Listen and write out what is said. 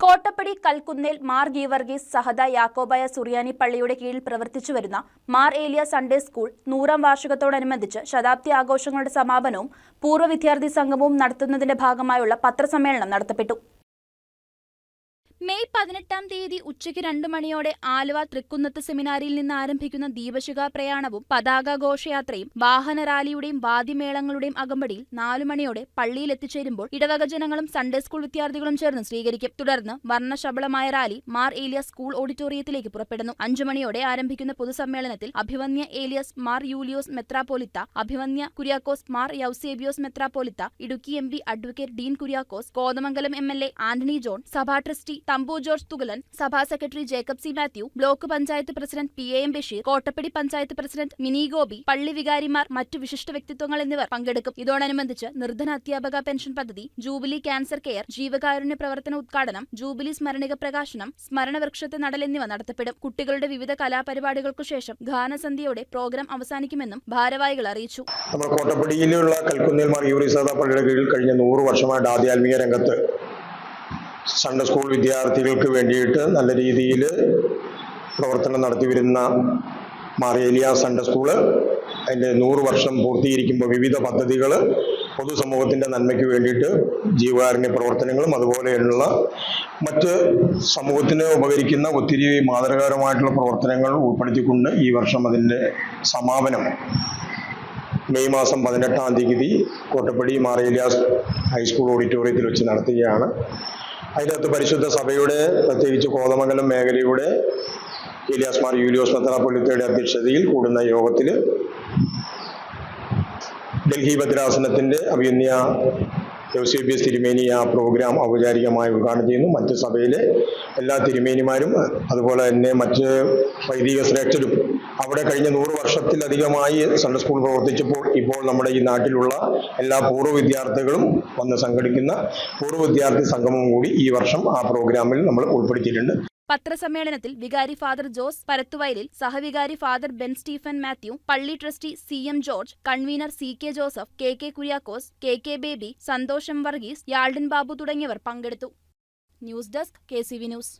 കോട്ടപ്പടി കൽക്കുന്നേൽ മാർ ഗീവർഗീസ് സഹദ യാക്കോബായ സുറിയാനി പള്ളിയുടെ കീഴിൽ പ്രവർത്തിച്ചു വരുന്ന മാർ ഏലിയ സൺഡേ സ്കൂൾ നൂറാം വാർഷികത്തോടനുബന്ധിച്ച് ശതാബ്ദി ആഘോഷങ്ങളുടെ സമാപനവും പൂർവ വിദ്യാർത്ഥി സംഗമവും നടത്തുന്നതിന്റെ ഭാഗമായുള്ള പത്രസമ്മേളനം നടത്തപ്പെട്ടു. മെയ് പതിനെട്ടാം തീയതി ഉച്ചയ്ക്ക് രണ്ടു മണിയോടെ ആലുവ തൃക്കുന്നത്ത് സെമിനാരിയിൽ നിന്ന് ആരംഭിക്കുന്ന ദീപശിഖ പ്രയാണവും പതാക ഘോഷയാത്രയും വാഹന റാലിയുടെയും വാദ്യമേളങ്ങളുടെയും അകമ്പടിയിൽ നാലു മണിയോടെ പള്ളിയിൽ എത്തിച്ചേരുമ്പോൾ ഇടവക ജനങ്ങളും സൺഡേ സ്കൂൾ വിദ്യാർത്ഥികളും ചേർന്ന് സ്വീകരിക്കും. തുടർന്ന് വർണശബളമായ റാലി മാർ ഏലിയസ് സ്കൂൾ ഓഡിറ്റോറിയത്തിലേക്ക് പുറപ്പെടുന്നു. അഞ്ചു മണിയോടെ ആരംഭിക്കുന്ന പൊതുസമ്മേളനത്തിൽ അഭിവന്യ ഏലിയസ് മാർ യൂലിയോസ് മെത്രാപോലിത്ത അഭിവന്യ കുര്യാക്കോസ് മാർ യൗസേബിയോസ് മെത്രാപോലിത്ത Idukki M advocate Dean Kuriakose Kothamangalam A Antony John സഭാ ട്രസ്റ്റി തമ്പു ജോർജ് തുകലൻ സഭാ secretary Jacob C Mathew block panchayat president P A M Basheer Kottappady panchayat president Mini Gopi പള്ളി വികാരിമാർ മറ്റു വിശിഷ്ട വ്യക്തിത്വങ്ങൾ എന്നിവർ പങ്കെടുക്കും. ഇതോടനുബന്ധിച്ച് നിർധന അധ്യാപക പെൻഷൻ പദ്ധതി ജൂബിലി ക്യാൻസർ കെയർ ജീവകാരുണ്യ പ്രവർത്തന ഉദ്ഘാടനം ജൂബിലി സ്മരണിക പ്രകാശനം സ്മരണവൃക്ഷത്തെ നടൽ എന്നിവ നടത്തപ്പെടും. കുട്ടികളുടെ വിവിധ കലാപരിപാടികൾക്കു ശേഷം ഗാനസന്ധ്യയോടെ പ്രോഗ്രാം അവസാനിക്കുമെന്നും ഭാരവാഹികൾ അറിയിച്ചു. കോട്ടപ്പടിയിലുള്ള കൽക്കുന്നിൽ മാർ യൂറിസാദ പള്ളിയുടെ കീഴിൽ കഴിഞ്ഞ നൂറ് വർഷമായിട്ട് ആധ്യാത്മിക രംഗത്ത് സൺഡേ സ്കൂൾ വിദ്യാർത്ഥികൾക്ക് വേണ്ടിയിട്ട് നല്ല രീതിയിൽ പ്രവർത്തനം നടത്തി വരുന്ന മാറിയേലിയ സൺഡേ സ്കൂൾ അതിന്റെ നൂറ് വർഷം പൂർത്തീകരിക്കുമ്പോൾ വിവിധ പദ്ധതികൾ പൊതുസമൂഹത്തിന്റെ നന്മയ്ക്ക് വേണ്ടിയിട്ട് ജീവകാരുണ്യ പ്രവർത്തനങ്ങളും അതുപോലെയുള്ള മറ്റ് സമൂഹത്തിന് ഉപകരിക്കുന്ന ഒത്തിരി മാതൃകാപരമായിട്ടുള്ള പ്രവർത്തനങ്ങൾ ഉൾപ്പെടുത്തിക്കൊണ്ട് ഈ വർഷം അതിന്റെ സമാപനം മെയ് മാസം പതിനെട്ടാം തീയതി കോട്ടപ്പടി മാറിയലിയ ഹൈസ്കൂൾ ഓഡിറ്റോറിയത്തിൽ വെച്ച് നടത്തുകയാണ്. അതിനകത്ത് പരിശുദ്ധ സഭയുടെ പ്രത്യേകിച്ച് കോതമംഗലം മേഖലയുടെ ഏലിയാസ് മാർ യൂലിയോസ് മെത്രാപ്പൊലിത്തയുടെ അധ്യക്ഷതയിൽ കൂടുന്ന യോഗത്തിൽ ഡൽഹി ഭദ്രാസനത്തിന്റെ അഭിയന്യ യൗസേബിയസ് തിരുമേനി ആ പ്രോഗ്രാം ഔപചാരികമായി ഉദ്ഘാടനം ചെയ്യുന്നു. മറ്റ് സഭയിലെ എല്ലാ തിരുമേനിമാരും അതുപോലെ തന്നെ മറ്റ് വൈദിക ശ്രേഷ്ഠരും അവിടെ കഴിഞ്ഞ നൂറ് വർഷത്തിലധികമായി സൺഡേ സ്കൂൾ പ്രവർത്തിച്ചപ്പോൾ ഇപ്പോൾ നമ്മുടെ ഈ നാട്ടിലുള്ള എല്ലാ പൂർവ വിദ്യാർത്ഥികളും വന്ന് സംഘടിക്കുന്ന പൂർവ വിദ്യാർത്ഥി സംഗമം കൂടി ഈ വർഷം ആ പ്രോഗ്രാമിൽ നമ്മൾ ഉൾപ്പെടുത്തിയിട്ടുണ്ട്. പത്രസമ്മേളനത്തിൽ വികാരി ഫാദർ ജോസ് പരത്തുവയലിൽ സഹവികാരി ഫാദർ ബെൻ സ്റ്റീഫൻ മാത്യു പള്ളി trustee C M George convener C K Joseph K K Kuriakose K K Baby സന്തോഷം വർഗീസ് യാൾഡൻ ബാബു തുടങ്ങിയവർ പങ്കെടുത്തു. News desk K C V news.